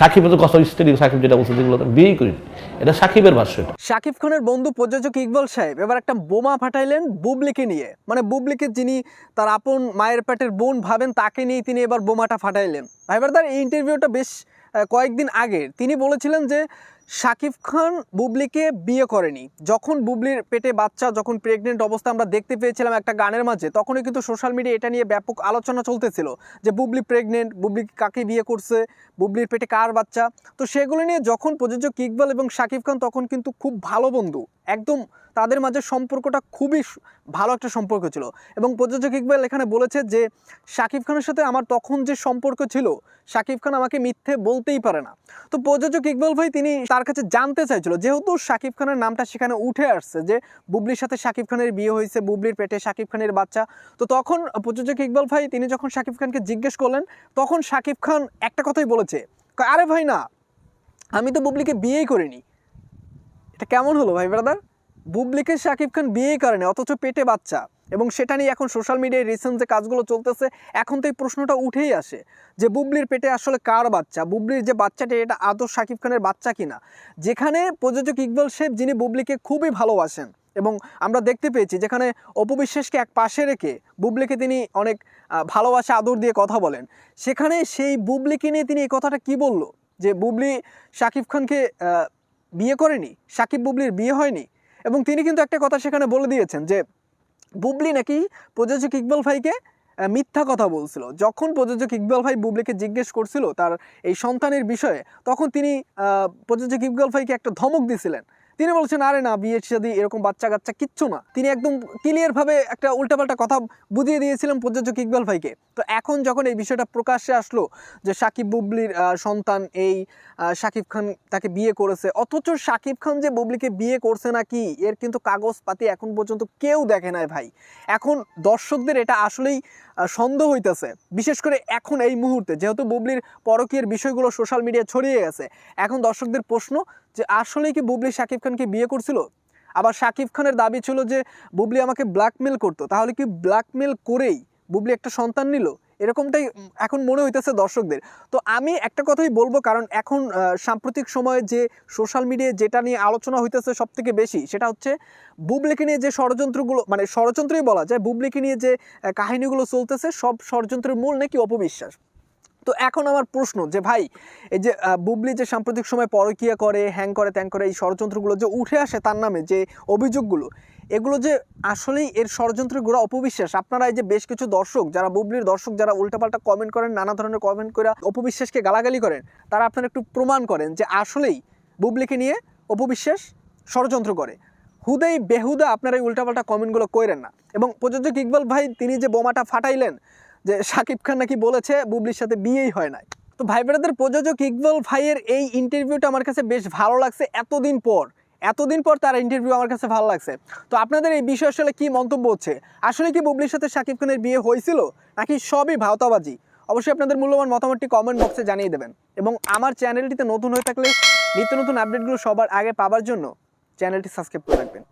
সাকিবের তো কথা স্ত্রী, সাকিব যেটা বলছে যেগুলো বিয়ে করি এটা সাকিবের ভাষ্য সাকিব খানের বন্ধু প্রযোজক ইকবাল সাহেব এবার একটা বোমা ফাটাইলেন বুবলিকে নিয়ে। মানে বুবলিকে যিনি তার আপন মায়ের পেটের বোন ভাবেন, তাকে নিয়ে তিনি এবার বোমাটা ফাটাইলেন। এবার তার ইন্টারভিউটা বেশ কয়েকদিন আগে তিনি বলেছিলেন যে শাকিব খান বুবলিকে বিয়ে করেনি। যখন বুবলির পেটে বাচ্চা, যখন প্রেগনেন্ট অবস্থা আমরা দেখতে পেয়েছিলাম একটা গানের মাঝে, তখনই কিন্তু সোশ্যাল মিডিয়া এটা নিয়ে ব্যাপক আলোচনা চলতেছিল যে বুবলি প্রেগনেন্ট বুবলি কাকে বিয়ে করছে, বুবলির পেটে কার বাচ্চা? তো সেগুলো নিয়ে যখন প্রযোজক ইকবাল এবং শাকিব খান তখন কিন্তু খুব ভালো বন্ধু। একদম তাদের মাঝে সম্পর্কটা খুবই ভালো একটা সম্পর্ক ছিল। এবং প্রযোজক ইকবাল এখানে বলেছে যে, শাকিব খানের সাথে আমার তখন যে সম্পর্ক ছিল, শাকিব খান আমাকে মিথ্যে বলতেই পারে না। তো প্রযোজক ইকবাল ভাই তিনি তার কাছে জানতে চাইছিল, যেহেতু শাকিব খানের নামটা সেখানে উঠে আসছে যে, বুবলির সাথে শাকিব খানের বিয়ে হয়েছে, বুবলির পেটে শাকিব খানের বাচ্চা। তো তখন প্রযোজক ইকবাল ভাই তিনি যখন শাকিব খানকে জিজ্ঞেস করলেন, তখন শাকিব খান একটা কথাই বলেছে আরে ভাই না, আমি তো বুবলিকে বিয়েই করিনি। এটা কেমন হলো ভাই ব্রাদার বুবলিকে শাকিব খান বিয়ে করেনি, অথচ পেটে বাচ্চা। এবং সেটা নিয়ে এখন সোশ্যাল মিডিয়ায় রিসেন্ট যে কাজগুলো চলতেছে, এখন তো এই প্রশ্নটা উঠেই আসে যে বুবলির পেটে আসলে কার বাচ্চা? বুবলির যে বাচ্চাটা, এটা আদৌ শাকিব খানের বাচ্চা কিনা? যেখানে প্রযোজক ইকবাল শেখ যিনি বুবলিকে খুবই ভালোবাসেন, এবং আমরা দেখতে পেয়েছি যেখানে অপবিশ্বাসকে এক পাশে রেখে বুবলিকে তিনি অনেক ভালোবাসা, আদর দিয়ে কথা বলেন, সেখানে সেই বুবলিকে নিয়ে তিনি এই কথাটা কি বলল? যে বুবলি শাকিব খানকে বিয়ে করেনি, সাকিব বুবলির বিয়ে হয়নি। এবং তিনি কিন্তু একটা কথা সেখানে বলে দিয়েছেন যে, বুবলি নাকি প্রযোজক ইকবাল ভাইকে মিথ্যা কথা বলছিল। যখন প্রযোজক ইকবাল ভাই বুবলিকে জিজ্ঞেস করছিল তার এই সন্তানের বিষয়ে, তখন তিনি প্রযোজক ইকবাল ভাইকে একটা ধমক দিছিলেন। তিনি বলছেন, আরে না, বিয়ে সাদি এরকম বাচ্চা কাচ্চা কিচ্ছু না। তিনি একদম ক্লিয়ারভাবে একটা উল্টাপাল্টা কথা বুঝিয়ে দিয়েছিলেন প্রযোজক ইকবাল ভাইকে। তো এখন যখন এই বিষয়টা প্রকাশ্যে আসলো যে সাকিব বুবলির সন্তান এই সাকিব খান তাকে বিয়ে করেছে, অথচ সাকিব খান যে বুবলিকে বিয়ে করছে না কি এর কিন্তু কাগজপাতি এখন পর্যন্ত কেউ দেখে নাই ভাই। এখন দর্শকদের এটা আসলেই সন্দেহ হইতেছে। বিশেষ করে এখন এই মুহূর্তে, যেহেতু বুবলির পরকীয়ের বিষয়গুলো সোশ্যাল মিডিয়া ছড়িয়ে গেছে, এখন দর্শকদের প্রশ্ন যে আসলেই কি বুবলি সাকিব খানকে বিয়ে করছিল? আবার সাকিব খানের দাবি ছিল যে বুবলি আমাকে ব্ল্যাকমেল করতো। তাহলে কি ব্ল্যাকমেল করেই বুবলি একটা সন্তান নিল? এরকমটাই এখন মনে হইতেছে দর্শকদের। তো আমি একটা কথাই বলব, কারণ এখন সাম্প্রতিক সময়ে যে সোশ্যাল মিডিয়ায় যেটা নিয়ে আলোচনা হইতেছে সব থেকে বেশি, সেটা হচ্ছে বুবলিকে নিয়ে যে ষড়যন্ত্রগুলো মানে ষড়যন্ত্রই বলা যায়, বুবলিকে নিয়ে যে কাহিনীগুলো চলতেছে, সব ষড়যন্ত্রের মূল নাকি অপবিশ্বাস। তো এখন আমার প্রশ্ন যে ভাই, এই যে বুবলি যে সাম্প্রতিক সময় পরকিয়া করে, হ্যাং করে, ত্যাং করে এই ষড়যন্ত্রগুলো যে উঠে আসে তার নামে যে অভিযোগগুলো, এগুলো যে আসলেই এর ষড়যন্ত্রের গোড়া অপবিশ্বাস। আপনারা এই যে বেশ কিছু দর্শক, যারা বুবলির দর্শক, যারা উল্টাপাল্টা কমেন্ট করেন, নানা ধরনের কমেন্ট করে অপবিশ্বাসকে গালাগালি করেন, তারা আপনারা একটু প্রমাণ করেন যে আসলেই বুবলিকে নিয়ে অপবিশ্বাস ষড়যন্ত্র করে। হুদেই বেহুদা আপনারা এই উল্টাপাল্টা কমেন্টগুলো করেন না। এবং প্রযোজক ইকবাল ভাই, তিনি যে বোমাটা ফাটাইলেন যে শাকিব খান নাকি বলেছে বুবলির সাথে বিয়েই হয় নাই। তো ভাই ব্রাদার প্রযোজক ইকবাল ভাইয়ের এই ইন্টারভিউটা আমার কাছে বেশ ভালো লাগছে এতদিন পর। এতদিন পর তার ইন্টারভিউ আমার কাছে ভালো লাগছে। তো আপনাদের এই বিষয়ে আসলে কি মন্তব্য হচ্ছে? আসলে কি বুবলির সাথে শাকিব খানের বিয়ে হয়েছিল? নাকি সবই ভাওতাবাজি? অবশ্যই আপনাদের মূল্যবান মতামতটি কমেন্ট বক্সে জানিয়ে দেবেন। এবং আমার চ্যানেলটিতে নতুন হয়ে থাকলে নিত্য নতুন আপডেটগুলো সবার আগে পাওয়ার জন্য চ্যানেলটি সাবস্ক্রাইব করে রাখবেন।